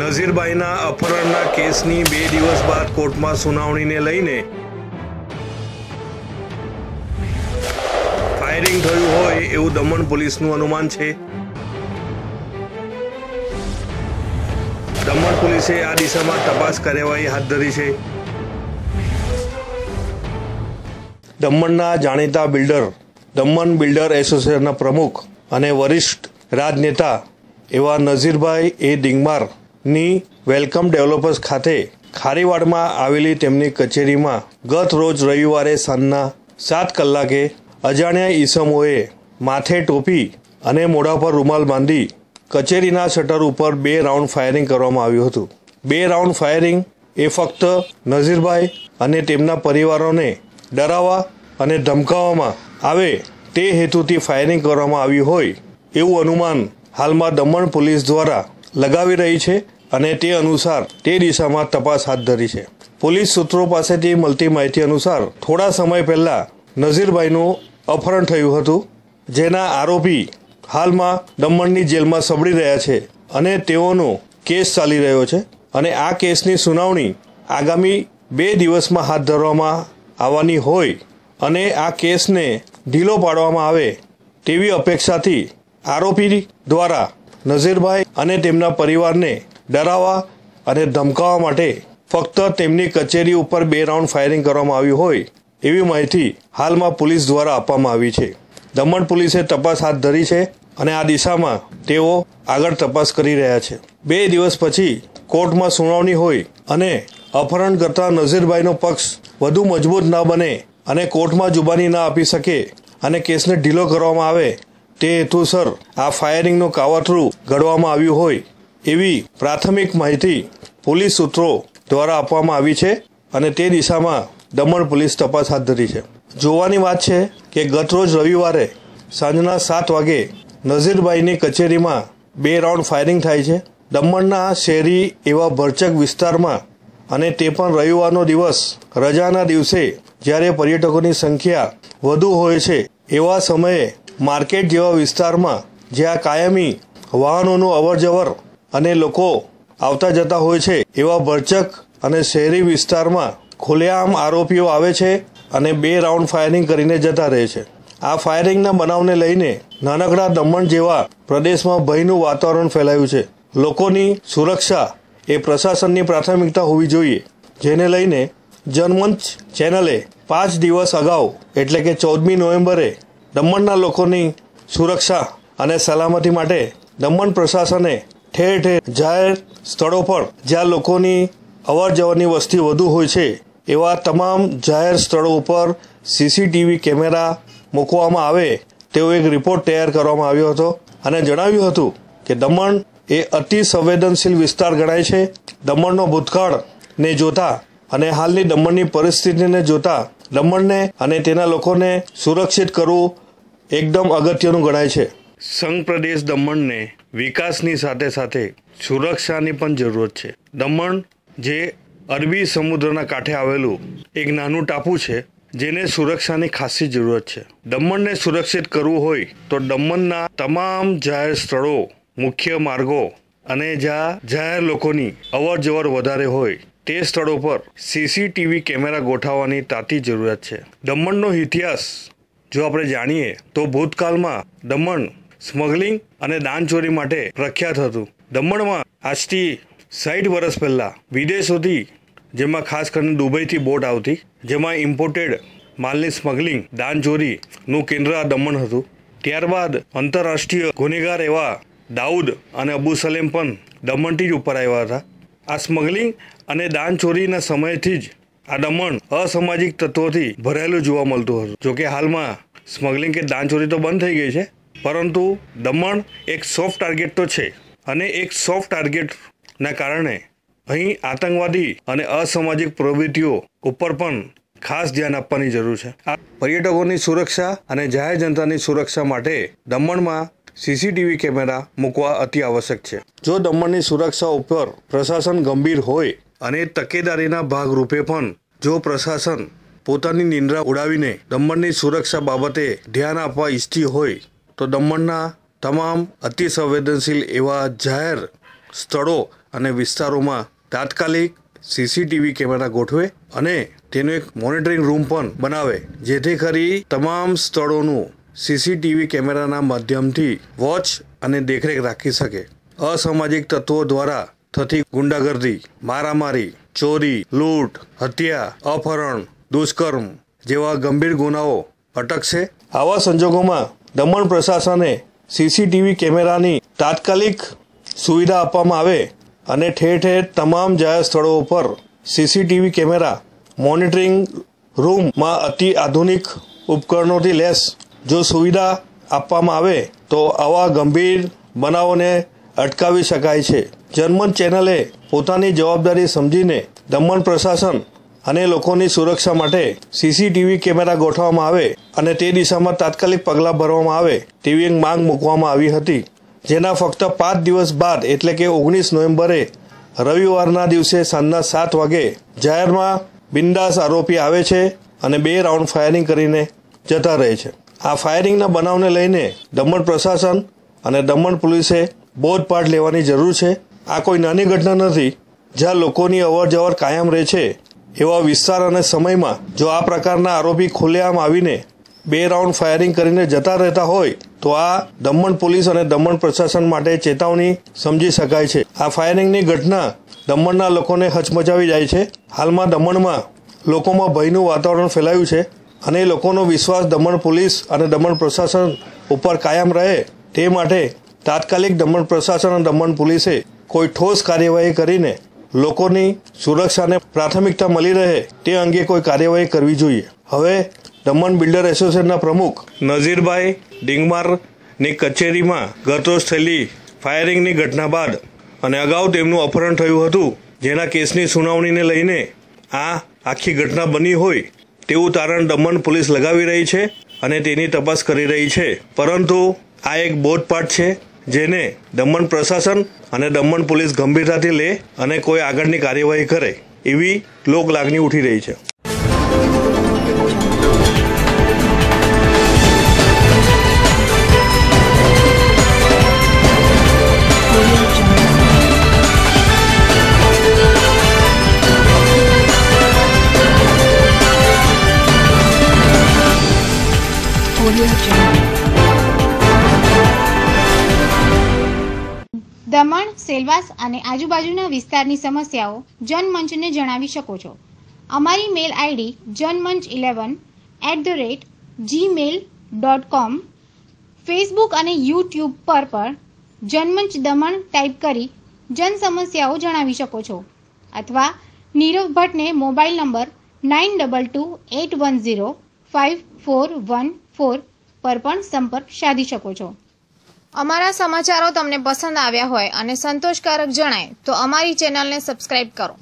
નઝીરબાઈના અપહરણના કેસની બે દિવસ બાદ કોર્ટમાં સુનાવણીને લઈને ફાયરિંગ થયું હોય એવું દમણ પોલીસનું અનુમાન છે. દમણ પોલીસે આ દિશામાં તપાસ કાર્યવાહી હાથ ધરી છે. દમણના જાણીતા બિલ્ડર દમણ બિલ્ડર એસોસિએશનના પ્રમુખ અને વરિષ્ઠ રાજનેતા એવા નઝીરભાઈ એ ડિંગમારની વેલકમ ડેવલપર્સ ખાતે ખારીવાડમાં આવેલી તેમની કચેરીમાં ગત રોજ રવિવારે સાંજના સાત કલાકે અજાણ્યા ઈસમોએ માથે ટોપી અને મોઢા પર રૂમાલ બાંધી કચેરીના શટર ઉપર બે રાઉન્ડ ફાયરિંગ કરવામાં આવ્યું હતું. બે રાઉન્ડ ફાયરિંગ એ ફક્ત નઝીરભાઈ અને તેમના પરિવારોને ડરાવવા અને ધમકાવવામાં આવે તે હેતુથી ફાયરિંગ કરવામાં આવ્યું હોય એવું અનુમાન હાલમાં દમણ પોલીસ દ્વારા લગાવી રહી છે અને તે અનુસાર તે દિશામાં તપાસ હાથ ધરી છે. પોલીસ સૂત્રો પાસેથી મળતી માહિતી અનુસાર થોડા સમય પહેલા નઝીરભાઈનું અપહરણ થયું હતું, જેના આરોપી હાલમાં દમણની જેલમાં સબડી રહ્યા છે અને તેઓનો કેસ ચાલી રહ્યો છે અને આ કેસની સુનાવણી આગામી બે દિવસમાં હાથ ધરવામાં આવવાની હોય અને આ કેસને ઢીલો પાડવામાં આવે તેવી અપેક્ષાથી આરોપી દ્વારા નઝીરભાઈ અને તેમના પરિવારને ડરાવવા અને ધમકાવવા માટે ફક્ત તેમની કચેરી ઉપર બે રાઉન્ડ ફાયરિંગ કરવામાં આવ્યું હોય એવી માહિતી હાલમાં પોલીસ દ્વારા આપવામાં આવી છે. દમણ પોલીસે તપાસ હાથ ધરી છે અને આ દિશામાં તેઓ આગળ તપાસ કરી રહ્યા છે. બે દિવસ પછી કોર્ટમાં સુનાવણી હોય અને અપહરણ કરતા નઝીરભાઈનો પક્ષ વધુ મજબૂત ન બને અને કોર્ટમાં જુબાની ન આપી શકે અને કેસને ઢીલો કરવામાં આવે, તે હેતુસર આ ફાયરિંગનું કાવતરું ઘડવામાં આવ્યું હોય, એવી પ્રાથમિક માહિતી પોલીસ સૂત્રો દ્વારા આપવામાં આવી છે અને તે દિશામાં દમણ પોલીસ તપાસ હાથ ધરી છે. જોવાની વાત છે કે ગતરોજ રવિવારે સાંજના સાત વાગે નઝીરભાઈની કચેરીમાં બે રાઉન્ડ ફાયરિંગ થાય છે. દમણના શહેરી એવા ભરચક વિસ્તારમાં અને તે પણ રવિવારનો દિવસ, રજાના દિવસે જ્યારે પર્યટકોની સંખ્યા વધુ હોય છે એવા સમયે માર્કેટ જેવા વિસ્તારમાં જ્યાં કાયમી વાહનોનું અવરજવર અને લોકો આવતા જતા હોય છે, એવા ભરચક અને શહેરી વિસ્તારમાં ખુલ્લેઆમ આરોપીઓ આવે છે અને બે રાઉન્ડ ફાયરિંગ કરીને જતા રહે છે. આ ફાયરિંગના બનાવને લઈને નાનકડા દમણ જેવા પ્રદેશમાં ભયનું વાતાવરણ ફેલાયું છે. લોકોની સુરક્ષા એ પ્રશાસનની પ્રાથમિકતા હોવી જોઈએ, જેને લઈને જનમંચ ચેનલે પાંચ દિવસ અગાઉ, એટલે કે ચૌદમી નવેમ્બરે, દમણના લોકોની સુરક્ષા અને સલામતી માટે દમણ પ્રશાસને ઠેર ઠેર જાહેર સ્થળો પર જ્યાં લોકોની અવર જવરની વસ્તી વધુ હોય છે, એવા તમામ જાહેર સ્થળો ઉપર સીસીટીવી કેમેરા મૂકવામાં આવે તેવો એક રિપોર્ટ તૈયાર કરવામાં આવ્યો હતો અને જણાવ્યું હતું કે દમણ એ અતિ સંવેદનશીલ વિસ્તાર ગણાય છે. દમણનો ભૂતકાળને જોતા અને હાલની દમણની પરિસ્થિતિને જોતા દમણને અને તેના લોકોને સુરક્ષિત કરવું એકદમ અગત્યનું ગણાય છે. સંઘ પ્રદેશ દમણને વિકાસની સાથે સાથે સુરક્ષાની પણ જરૂરત છે. દમણ જે અરબી સમુદ્રના કાંઠે આવેલું એક નાનું ટાપુ છે, જેને સુરક્ષાની ખાસી જરૂરત છે. દમણને સુરક્ષિત કરવું હોય તો દમણના તમામ જાહેર સ્થળો, મુખ્ય માર્ગો અને જ્યાં જાહેર લોકોની અવર જવર વધારે હોય તે સ્થળો પર સીસીટીવી કેમેરા ગોઠવવાની તાતી જરૂરિયાત છે. દમણનો ઇતિહાસ જો આપણે જાણીએ, તો ભૂતકાળમાં દમણ સ્મગલિંગ અને દાનચોરી માટે પ્રખ્યાત હતું. દમણમાં આજથી સાઠ વર્ષ પહેલાં વિદેશોથી જેમાં ખાસ કરીને દુબઈથી બોટ આવતી, જેમાં ઇમ્પોર્ટેડ માલની સ્મગલિંગ દાનચોરીનું કેન્દ્ર આ દમણ હતું. ત્યારબાદ આંતરરાષ્ટ્રીય ગુનેગાર એવા દાઉદ અને અબુ સલેમ પણ દમણથી જ ઉપર આવ્યા હતા. આ સ્મગલિંગ અને દાનચોરીના સમયથી જ આ દમણ અસામાજિક તત્વોથી ભરેલું જોવા મળતું હતું. જોકે હાલમાં સ્મગલિંગ કે દાનચોરી તો બંધ થઈ ગઈ છે, પરંતુ દમણ એક સોફ્ટ ટાર્ગેટ તો છે. અને એક સોફ્ટ ટાર્ગેટના કારણે અહીં આતંકવાદી અને અસામાજિક પ્રવૃત્તિઓ ઉપર પણ ખાસ ધ્યાન આપવાની જરૂર છે. આ પર્યટકોની સુરક્ષા અને જાહેર જનતાની સુરક્ષા માટે દમણમાં સીસીટીવી કેમેરા મૂકવા અતિ આવશ્યક છે. જો દમણની સુરક્ષા ઉપર પ્રશાસન ગંભીર હોય અને તકેદારીના ભાગરૂપે પણ, જો પ્રશાસન પોતાની નિંદ્રા ઉડાવીને દમણની સુરક્ષા બાબતે ધ્યાન આપવા ઈચ્છતી હોય, તો દમણના તમામ અતિ સંવેદનશીલ એવા જાહેર સ્થળો અને વિસ્તારોમાં તાત્કાલિક સીસીટીવી કેમેરા ગોઠવે અને તેનો એક મોનિટરિંગ રૂમ પણ બનાવે, જેથી કરી તમામ સ્થળોનું સીસીટીવી કેમેરાના માધ્યમથી વોચ અને દેખરેખ રાખી શકે. અસામાજિક તત્વો દ્વારા થતી ગુંડાગર્દી, મારામારી, ચોરી, લૂંટ, હત્યા, અપહરણ, દુષ્કર્મ જેવા ગંભીર ગુનાઓ અટકશે. આવા સંજોગોમાં દમણ પ્રશાસને સીસીટીવી કેમેરાની તાત્કાલિક સુવિધા આપવામાં આવે અને ઠેર ઠેર તમામ જાહેર સ્થળો ઉપર સીસીટીવી કેમેરા મોનિટરિંગ રૂમમાં અતિ આધુનિક ઉપકરણોથી લેસ જો સુવિધા આપવામાં આવે, તો આવા ગંભીર બનાવોને અટકાવી શકાય છે. જર્મન ચેનલે પોતાની જવાબદારી સમજીને દમણ પ્રશાસન અને લોકોની સુરક્ષા માટે સીસીટીવી કેમેરા ગોઠવવામાં આવે અને તે દિશામાં તાત્કાલિક પગલાં ભરવામાં આવે તેવી એક માંગ મૂકવામાં આવી હતી. જેના ફક્ત પાંચ દિવસ બાદ, એટલે કે ઓગણીસ નવેમ્બરે, રવિવારના દિવસે સાંજના સાત વાગે જાહેરમાં બિંદાસ આરોપી આવે છે અને બે રાઉન્ડ ફાયરિંગ કરીને જતા રહે છે. આ ફાયરિંગના બનાવને લઈને દમણ પ્રશાસન અને દમણ પોલીસે બોધપાઠ લેવાની જરૂર છે. આ કોઈ નાની ઘટના નથી. જ્યાં લોકોની અવર જવર કાયમ રહે છે, એવા વિસ્તાર અને સમયમાં જો આ પ્રકારના આરોપી ખુલ્લેઆમ આવીને બે રાઉન્ડ ફાયરિંગ કરીને જતા રહેતા હોય, તો આ દમણ પોલીસ અને દમણ પ્રશાસન માટે ચેતવણી સમજી શકાય છે. આ ફાયરિંગની ઘટના દમણના લોકોને હચમચાવી જાય છે. હાલમાં દમણમાં લોકોમાં ભયનું વાતાવરણ ફેલાયું છે. અને લોકોનો વિશ્વાસ દમણ પોલીસ અને દમણ પ્રશાસન ઉપર કાયમ રહે તે માટે તાત્કાલિક દમણ પ્રશાસન અને દમણ પોલીસે કોઈ ઠોસ કાર્યવાહી કરીને લોકોની સુરક્ષાને પ્રાથમિકતા મળી રહે તે અંગે કોઈ કાર્યવાહી કરવી જોઈએ. હવે દમણ બિલ્ડર એસોસિએશનના પ્રમુખ નઝીરભાઈ ડિંગમારની કચેરીમાં ગતરોજ થયેલી ફાયરિંગની ઘટના બાદ અને અગાઉ તેમનું અપહરણ થયું હતું, જેના કેસની સુનાવણીને લઈને આ આખી ઘટના બની હોય તેવું તારણ દમણ પોલીસ લગાવી રહી છે અને તેની તપાસ કરી રહી છે. પરંતુ આ એક બોધપાઠ છે જેને દમણ પ્રશાસન અને દમણ પોલીસ ગંભીરતાથી લે અને કોઈ આગળની કાર્યવાહી કરે એવી લોક લાગણી ઉઠી રહી છે. સેલવાસ અને આજુબાજુના વિસ્તારની સમસ્યાઓ જનમંચને જણાવી શકો છો. અમારી mail ID Janmanch eleven at the rate gmail dot com Facebook અને યુટ્યુબ પર પણ જનમંચ દમણ ટાઈપ કરી જન સમસ્યાઓ જણાવી શકો છો. અથવા Nirav ભટ્ટને mobile number nine double two eight one zero five four one four પર પણ સંપર્ક સાધી શકો છો. અમારા સમાચારો તમને પસંદ આવ્યા હોય અને સંતોષકારક જણાય તો અમારી ચેનલને સબસ્ક્રાઇબ કરો.